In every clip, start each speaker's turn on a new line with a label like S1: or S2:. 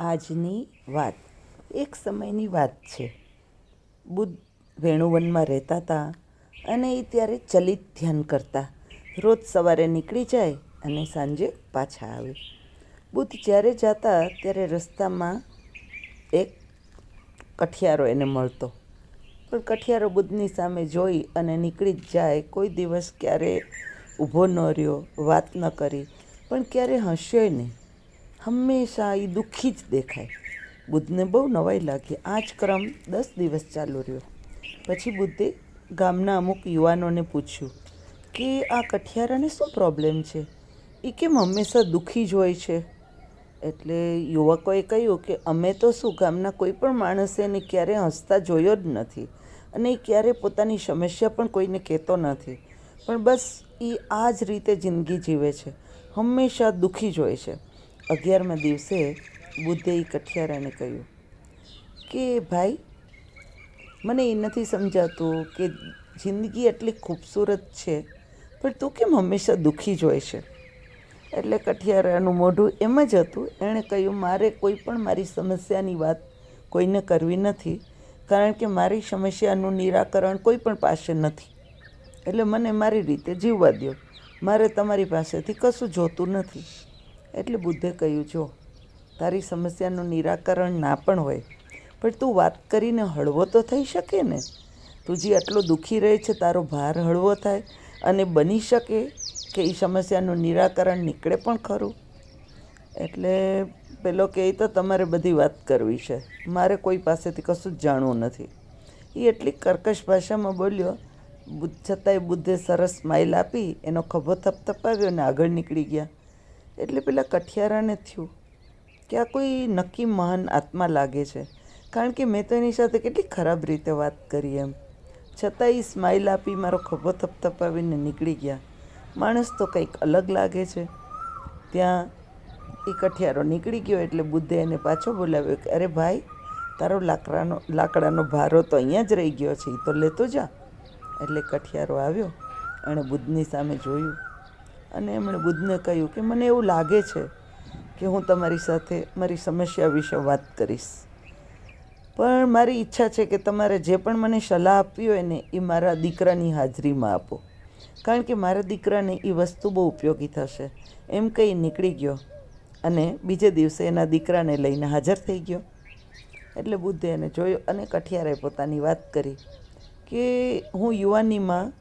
S1: આજની વાત. એક સમયની વાત છે. બુદ્ધ વેણુવનમાં રહેતા હતા અને એ ત્યારે ચલિત ધ્યાન કરતા. રોજ સવારે નીકળી જાય અને સાંજે પાછા આવે. બુદ્ધ જ્યારે જતા ત્યારે રસ્તામાં એક કઠિયારો એને મળતો. પણ કઠિયારો બુદ્ધની સામે જોઈ અને નીકળી જ જાય. કોઈ દિવસ ક્યારે ઊભો ન રહ્યો, વાત ન કરી. પણ ક્યારે હસ્યોય નહીં. હંમેશા એ દુઃખી જ દેખાય. બુદ્ધને બહુ નવાઈ લાગી. આ જ ક્રમ દસ દિવસ ચાલુ રહ્યો. પછી બુદ્ધે ગામના અમુક યુવાનોને પૂછ્યું, કે આ કઠિયારાને શું પ્રોબ્લેમ છે? એ કેમ હંમેશા દુઃખી જ હોય છે? એટલે યુવકોએ કહ્યું કે, અમે તો શું ગામના કોઈ પણ માણસે એને ક્યારેય હસતા જોયો જ નથી અને એ ક્યારે પોતાની સમસ્યા પણ કોઈને કહેતો નથી. પણ બસ એ આ જ રીતે જિંદગી જીવે છે. હંમેશા દુઃખી જ હોય છે. અગિયારમા દિવસે બુદ્ધે કઠિયારાને કહ્યું કે, ભાઈ, મને એ નથી સમજાતું કે જિંદગી એટલી ખૂબસૂરત છે, પણ તું કેમ હંમેશા દુઃખી જ હોય છે? એટલે કઠિયારાનું મોઢું એમ જ હતું. એણે કહ્યું, મારે કોઈ પણ મારી સમસ્યાની વાત કોઈને કરવી નથી, કારણ કે મારી સમસ્યાનું નિરાકરણ કોઈ પણ પાસે નથી. એટલે મને મારી રીતે જીવવા દો મારે તમારી પાસેથી કશું જોતું નથી. એટલે બુદ્ધે કહ્યું, જો, તારી સમસ્યાનું નિરાકરણ ના પણ હોય, પણ તું વાત કરીને હળવો તો થઈ શકે ને? તું જે આટલો દુઃખી રહે છે, તારો ભાર હળવો થાય અને બની શકે કે એ સમસ્યાનું નિરાકરણ નીકળે પણ ખરું? એટલે પેલો કે તો તમારે બધી વાત કરવી છે. મારે કોઈ પાસેથી કશું જ જાણવું નથી. એ એટલી કર્કશ ભાષામાં બોલ્યો છતાંય બુદ્ધે સરસ સ્માઇલ આપી, એનો ખભો થપથપાવ્યો અને આગળ નીકળી ગયા. એટલે પેલા કઠિયારાને થયું કે આ કોઈ નક્કી મહાન આત્મા લાગે છે. કારણ કે મેં તો એની સાથે કેટલી ખરાબ રીતે વાત કરી એમ. છતાં એ સ્માઇલ આપી મારો ખભો થપથપાવીને નીકળી ગયા. માણસ તો કંઈક અલગ લાગે છે. ત્યાં એ કઠિયારો નીકળી ગયો એટલે બુદ્ધે એને પાછો બોલાવ્યો કે, અરે ભાઈ, તારો લાકડાનો લાકડાનો ભારો તો અહીંયા જ રહી ગયો છે એ તો લેતો જા. એટલે કઠિયારો આવ્યો એણે બુદ્ધની સામે જોયું અને એમણે બુદ્ધને કહ્યું કે મને એવું લાગે છે કે હું તમારી સાથે, મારી સમસ્યા વિશે વાત કરીશ. પણ મારી ઈચ્છા છે કે તમારે જે પણ મને સલાહ આપવી હોય ને, એ મારા દીકરાની હાજરીમાં આપો. કારણ કે મારા દીકરાને એ વસ્તુ બહુ ઉપયોગી થશે. એમ કહી નીકળી ગયો અને બીજે દિવસે એના દીકરાને લઈને હાજર થઈ ગયો. એટલે બુદ્ધે એને જોયો અને કઠિયારે પોતાની વાત કરી કે હું યુવાનીમાં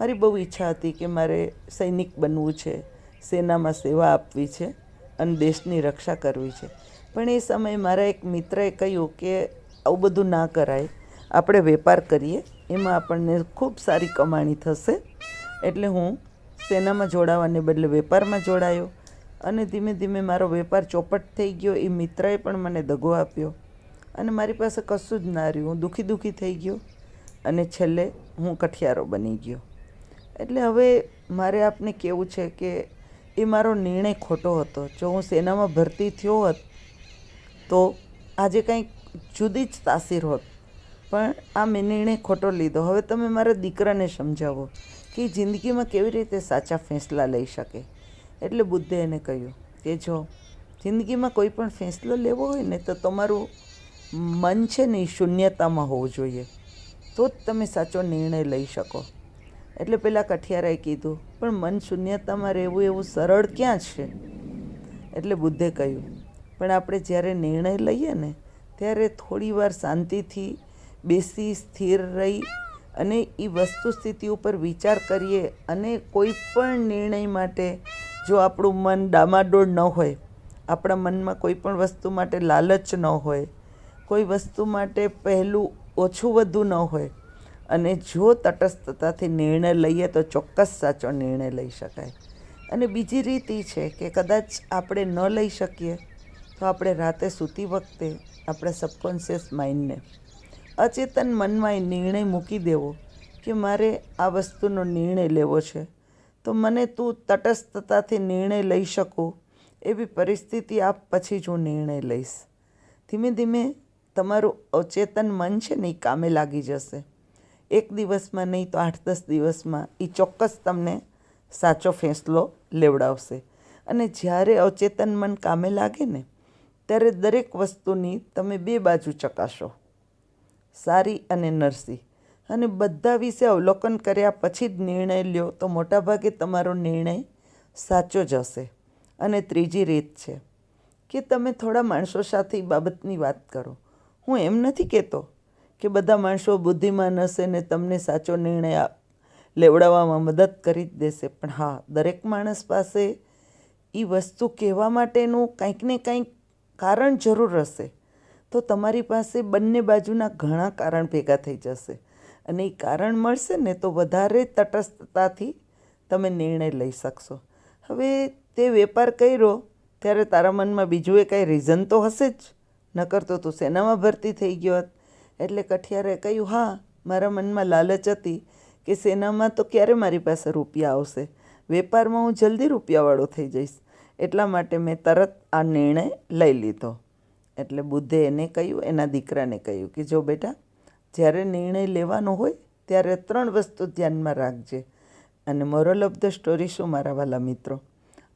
S1: મારી બહુ ઈચ્છા હતી કે મારે સૈનિક બનવું છે, સેનામાં સેવા આપવી છે અને દેશની રક્ષા કરવી છે. પણ એ સમયે મારા એક મિત્રએ કહ્યું કે આવું બધું ના કરાય, આપણે વેપાર કરીએ, એમાં આપણને ખૂબ સારી કમાણી થશે. એટલે હું સેનામાં જોડાવાને બદલે વેપારમાં જોડાયો અને ધીમે ધીમે મારો વેપાર ચોપટ થઈ ગયો. એ મિત્રએ પણ મને દગો આપ્યો અને મારી પાસે કશું જ ના રહ્યું. હું દુઃખી દુઃખી થઈ ગયો અને છેલ્લે હું કઠિયારો બની ગયો. એટલે હવે મારે આપને કહેવું છે કે એ મારો નિર્ણય ખોટો હતો. જો હું સેનામાં ભરતી થયો હોત, તો આજે કંઈક જુદી જ તાસીર હોત. પણ આ મેં નિર્ણય ખોટો લીધો. હવે તમે મારા દીકરાને સમજાવો કે જિંદગીમાં કેવી રીતે સાચા ફેંસલા લઈ શકે. એટલે બુદ્ધે એને કહ્યું કે જો જિંદગીમાં કોઈ પણ ફેંસલો લેવો હોય ને, તો તમારું મન છે ને શૂન્યતામાં હોવું જોઈએ. તો જ તમે સાચો નિર્ણય લઈ શકો. એટલે પેલા કઠિયારાએ કીધું, પણ મન શૂન્યતામાં રહેવું એવું સરળ ક્યાં છે? એટલે બુદ્ધે કહ્યું, પણ આપણે જ્યારે નિર્ણય લઈએ ને, ત્યારે થોડીવાર શાંતિથી બેસી સ્થિર રહી અને એ વસ્તુ સ્થિતિ ઉપર વિચાર કરીએ અને કોઈ પણ નિર્ણય માટે જો આપણું મન ડામાડોળ ન હોય, આપણા મનમાં કોઈ પણ વસ્તુ માટે લાલચ ન હોય, કોઈ વસ્તુ માટે પહેલું ઓછું વધુ ન હોય અને જો તટસ્થતાથી નિર્ણય લઈએ તો ચોક્કસ સાચો નિર્ણય લઈ શકાય. અને બીજી રીત એ છે કે કદાચ આપણે ન લઈ શકીએ, તો આપણે રાતે સૂતી વખતે આપણા સબકોન્શિયસ માઇન્ડને, અચેતન મનમાં એ નિર્ણય મૂકી દેવો કે મારે આ વસ્તુનો નિર્ણય લેવો છે. તો મને તું તટસ્થતાથી નિર્ણય લઈ શકું એવી પરિસ્થિતિ આપ પછી જ હું નિર્ણય લઈશ. ધીમે ધીમે તમારું અચેતન મન છે ને એ કામે લાગી જશે. એક દિવસમાં નહીં તો આઠ દસ દિવસમાં એ ચોક્કસ તમને સાચો ફેંસલો લેવડાવશે. અને જ્યારે અચેતન મન કામે લાગે ને, ત્યારે દરેક વસ્તુની તમે બે બાજુ ચકાસો. સારી અને નરસી. અને બધા વિશે અવલોકન કર્યા પછી જ નિર્ણય લ્યો તો મોટાભાગે તમારો નિર્ણય સાચો જ હશે. અને ત્રીજી રીત છે કે તમે થોડા માણસો સાથે એ બાબતની વાત કરો. હું એમ નથી કહેતો કે બધા માણસો બુદ્ધિમાન હશે ને તમને સાચો નિર્ણય લેવડાવવામાં મદદ કરી જ દેશે. પણ હા, દરેક માણસ પાસે એ વસ્તુ કહેવા માટેનું કંઈક ને કંઈક કારણ જરૂર હશે. તો તમારી પાસે બંને બાજુના ઘણા કારણ ભેગા થઈ જશે. અને એ કારણ મળશે ને તો વધારે તટસ્થતાથી તમે નિર્ણય લઈ શકશો. હવે તે વેપાર કર્યો, ત્યારે તારા મનમાં બીજું એ કાંઈ રીઝન તો હશે જ. નકર તો તું સેનામાં ભરતી થઈ ગયો હોત. એટલે કઠિયારે કહ્યું, હા, મારા મનમાં લાલચ હતી કે સેનામાં તો ક્યારે મારી પાસે રૂપિયા આવશે? વેપારમાં હું જલ્દી રૂપિયાવાળો થઈ જઈશ. એટલા માટે મેં તરત આ નિર્ણય લઈ લીધો. એટલે બુદ્ધે એને કહ્યું, એના દીકરાને કહ્યું કે, જો બેટા, જ્યારે નિર્ણય લેવાનો હોય, ત્યારે ત્રણ વસ્તુ ધ્યાનમાં રાખજે અને મોરલ ઓફ ધ સ્ટોરી શું મારા વાલા મિત્રો?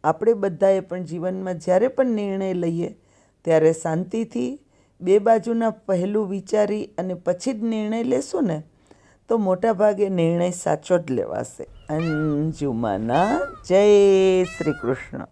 S1: આપણે બધાએ પણ જીવનમાં જ્યારે પણ નિર્ણય લઈએ, ત્યારે શાંતિથી બે બાજુના પહેલું વિચારી અને પછી જ નિર્ણય લેશું ને, તો મોટાભાગે નિર્ણય સાચો જ લેવાશે. અંજુમાના જય શ્રી કૃષ્ણ.